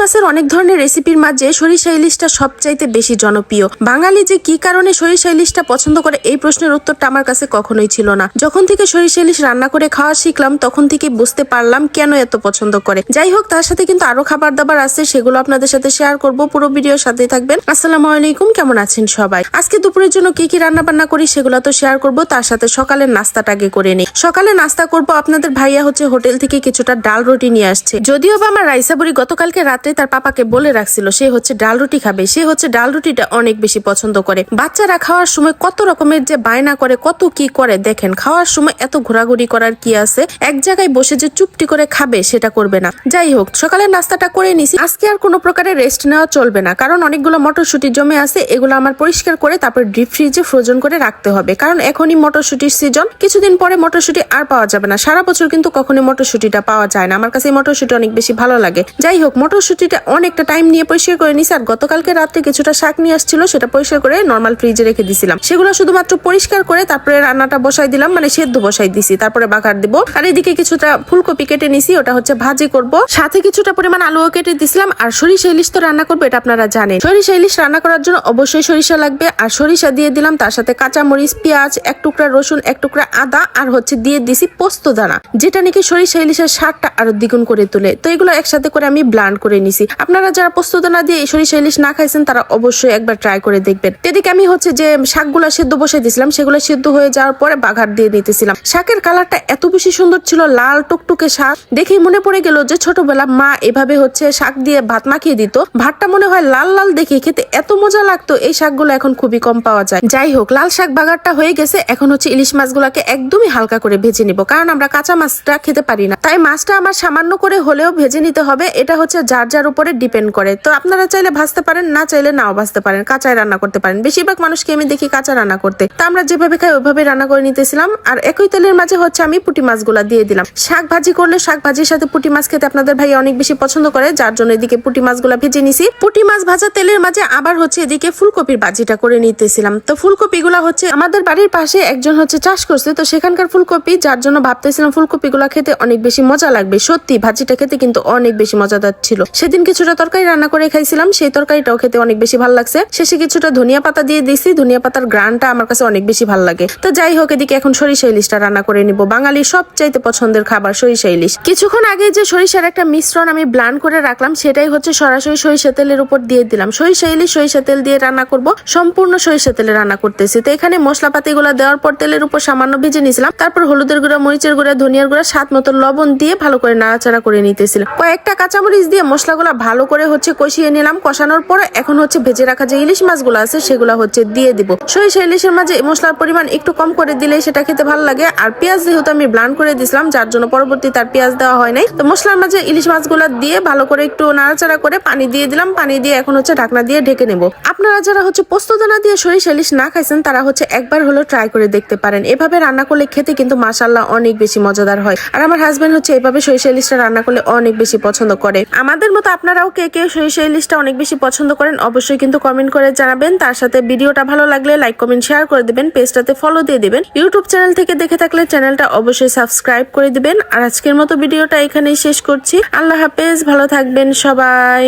মাছের অনেক ধরনের রেসিপির মাঝে সরিষা ইলিশটা সবচাইতে বেশি জনপ্রিয়। বাঙালি যে কি কারণে সরিষা ইলিশটা পছন্দ করে এই প্রশ্নের উত্তরটা আমার কাছে কখনোই ছিল না। যখন থেকে সরিষা ইলিশ রান্না করে খাওয়া শিখলাম, তখন থেকে বুঝতে পারলাম কেন এত পছন্দ করে। যাই হোক, তার সাথে কিন্তু আরও খাবার দাবার আছে, সেগুলো আপনাদের সাথে শেয়ার করব পুরো ভিডিওর সাথে থাকবেন। আসসালামু আলাইকুম, কেমন আছেন সবাই? আজকে দুপুরের জন্য কি কি রান্না বান্না করি সেগুলো তো শেয়ার করব, তার সাথে সকালের নাস্তাটা আগে করে নিই। সকালে নাস্তা করব আপনাদের ভাইয়া হচ্ছে হোটেল থেকে কিছুটা ডাল রুটি নিয়ে আসছে। যদিও বা আমার রাইসাবুড়ি গতকালকে রাত্রে তার পাপাকে বলে রাখছিল, সে হচ্ছে ডাল রুটি খাবে। সে হচ্ছে ডাল রুটিটা অনেক বেশি পছন্দ করে। বাচ্চারা খাওয়ার সময় কত রকমের যে বায়না করে, কত কি করে, দেখেন, খাওয়ার সময় এত ঘোরাঘুরি করার কি আছে? এক জায়গায় বসে যে চুপটি করে খাবে, সেটা করবে না। যাই হোক, সকালের নাস্তাটা করে নিছি। আজকে আর কোনো প্রকারের রেস্ট নেওয়া চলবে না। কারণ অনেকগুলো মটরশুটি জমে আছে, এগুলো আমার পরিষ্কার করে তারপর ডিপ ফ্রিজে ফ্রোজন করে রাখতে হবে। কারণ এখনই মটরশুটির সিজন কিছুদিন পরে মটরশুটি আর পাওয়া যাবে না। সারা বছর কিন্তু কখনোই মটরশুটিটা পাওয়া যায় না। আমার কাছে মটরশুটি অনেক বেশি ভালো লাগে। যাই হোক মটরশুটিটা অনেকটা টাইম নিয়ে পরিষ্কার করে নিছি আর গতকালকে রাত্রে কিছুটা শাক নিয়ে আসছিল, সেটা পরিষ্কার করে নর্মাল ফ্রিজে রেখে দিছিলাম। সেগুলো শুধুমাত্র পরিষ্কার করে তারপরে রান্নাটা বসাই দিলাম মানে সেদ্ধ বসাই দিছি, তারপরে বাঘার দিব। আর এদিকে কিছুটা ফুলকপি কেটে নিছি, ওটা হচ্ছে ভাজি করব। সাথে কিছুটা পরিমাণ আলুও কেটে দিছিলাম আর সরিষা ইলিশ তো রান্না করব, এটা আপনারা জানেন। সরিষা ইলিশ রান্না করার জন্য অবশ্যই সরিষা লাগবে আর সরিষা দিয়ে দিলাম তার সাথে কাঁচা মরিচ পেঁয়াজ, এক টুকরা রসুন, এক টুকরা আদা আর হচ্ছে দিয়ে দিছি পোস্ত দানা, যেটা নাকি সরিষা ইলিশের স্বাদটা আরও দ্বিগুণ করে তোলে। তো এগুলো একসাথে করে আমি ব্লান্ড করে নিছি। আপনারা যারা প্রস্তুত না দিয়ে সরিষা ইলিশ না খাইছেন, তারা অবশ্যই একবার ট্রাই করে দেখবেন। এদিকে আমি হচ্ছে যে শাকগুলা সেদ্ধ বসাই দিয়েছিলাম সেগুলো সেদ্ধ হয়ে যাওয়ার পরে বাঘার দিয়ে নিতেছিলাম। শাকের কালারটা এত বেশি সুন্দর ছিল, লাল টুকটুকে শাক। দেখেই মনে পড়ে গেল যে ছোটবেলা মা এভাবে হচ্ছে শাক দিয়ে ভাত মাখিয়ে দিত। ভাতটা মনে হয় লাল লাল দেখে খেতে এত মজা লাগতো, এই শাকগুলো এখন খুবই কম পাওয়া যায়। যাই হোক, লাল শাক বাগারটা হয়ে গেছে, এখন হচ্ছে ইলিশ মাছগুলোকে একদমই হালকা করে ভেজে নিব। কারণ আমরা কাঁচা মাছটা খেতে পারি না। তাই মাছটা আমার সামান্য করে হলেও ভেজে নিতে হবে, এটা হচ্ছে যার যার উপরে ডিপেন্ড করে। তো আপনারা চাইলে ভাজতে পারেন, না চাইলে নাও ভাজতে পারেন, কাঁচায় রান্না করতে পারেন। বেশিরভাগ মানুষকে আমি দেখি কাঁচা রান্না করতে। তা আমরা যেভাবে খাই ওইভাবে রান্না করে নিতেছিলাম। আর একই তেলের মাঝে হচ্ছে আমি পুঁটি মাছগুলা দিয়ে দিলাম। শাক ভাজি করলে শাক ভাজির সাথে পুঁটি মাছ খেতে আপনাদের ভাই অনেক বেশি পছন্দ করে, যার জন্য এদিকে পুঁটি মাছগুলা ভেজে নিছি। পুঁটি মাছ ভাজা তেলের মাঝে আবার হচ্ছে এদিকে ফুলকপির ভাজিটা করে নিতেছিলাম। তো ফুলকপিগুলা হচ্ছে আমাদের বাড়ির পাশে একজন হচ্ছে চাষ করছে, তো সেখানকার ফুলকপি, যার জন্য ভাবতেছিলাম ফুলকপিগুলা খেতে অনেক বেশি মজা লাগবে। সত্যি, ভাজিটা খেতে কিন্তু অনেক বেশি মজাদার ছিল। সেদিন কিছুটা তরকারি রান্না করে খাইছিলাম, সেই তরকারিটাও খেতে অনেক বেশি ভালো লাগছে। শেষে কিছুটা ধনিয়া পাতা দিয়ে দিছি, ধনিয়া পাতার গ্রানটা আমার কাছে অনেক বেশি ভালো লাগে। তো যাই হোক, এদিকে এখন সরিষা ইলিশটা রান্না করে নিব। বাঙালির সবচাইতে পছন্দের খাবার সরিষা ইলিশ। কিছুক্ষণ আগে যে সরিষার একটা মিশ্রণ আমি ব্লান করে রাখলাম, সেটাই হচ্ছে সরাসরি সরিষা তেলের উপর দিয়ে দিলাম। সরিষা ইলিশ সরিষা তেল দিয়ে রান্না করব, সম্পূর্ণ সরিষা তেলে রান্না করতেছি। তো এখানে মশলাপাতি গুলা দেওয়ার পর তেলের উপর সামান্য ভেজে নিয়েছিলাম। তারপর হলুদের গুঁড়া, মরিচের গুঁড়া, ধনিয়ার গুঁড়া, স্বাদ মতো লবণ দিয়ে ভালো করে নাড়াচাড়া করে নিতেছিলাম। কয়েকটা কাঁচামরিচ দিয়ে মশলাগুলা ভালো করে হচ্ছে কষিয়ে নিলাম। কষানোর পরে এখন হচ্ছে ভেজে রাখা যে ইলিশ মাছগুলো আছে সেগুলো হচ্ছে দিয়ে দিব। সরিষা ইলিশের মাঝে মশলার পরিমাণ একটু কম করে দিলে সেটা খেতে ভালো লাগে। আর পেঁয়াজ যেহেতু আমি ব্লান করে দিছিলাম, যার জন্য পরবর্তী তার পেঁয়াজ দেওয়া হয় নাই। তো মশলার মাঝে ইলিশ মাছগুলো দিয়ে ভালো করে একটু নাড়াচাড়া করে পানি দিয়ে দিলাম। পানি দিয়ে এখন হচ্ছে ঢাকনা দিয়ে ঢেকে নেব। আপনারা যারা হচ্ছে পোস্তদানা দিয়ে সরিষা ইলিশ না খাইছেন, তারা হচ্ছে একবার হলো ট্রাই করে দেখতে পারেন। এভাবে রান্না করলে খেতে কিন্তু মাসাল্লাহ অনেক বেশি মজাদার হয়। আর আমার হাজবেন্ড হচ্ছে এভাবে সরিষা ইলিশটা রান্না করলে অনেক বেশি পছন্দ করে। আমাদের মতো আপনারাও কে কে সেই সেই লিস্টটা অনেক বেশি পছন্দ করেন, অবশ্যই কিন্তু কমেন্ট করে জানাবেন। তার সাথে ভিডিওটা ভালো লাগলে লাইক কমেন্ট শেয়ার করে দেবেন, পেজটাতে ফলো দিয়ে দেবেন। ইউটিউব চ্যানেল থেকে দেখে থাকলে চ্যানেলটা অবশ্যই সাবস্ক্রাইব করে দিবেন। আর আজকের মতো ভিডিওটা এখানেই শেষ করছি। আল্লাহ হাফেজ, ভালো থাকবেন সবাই।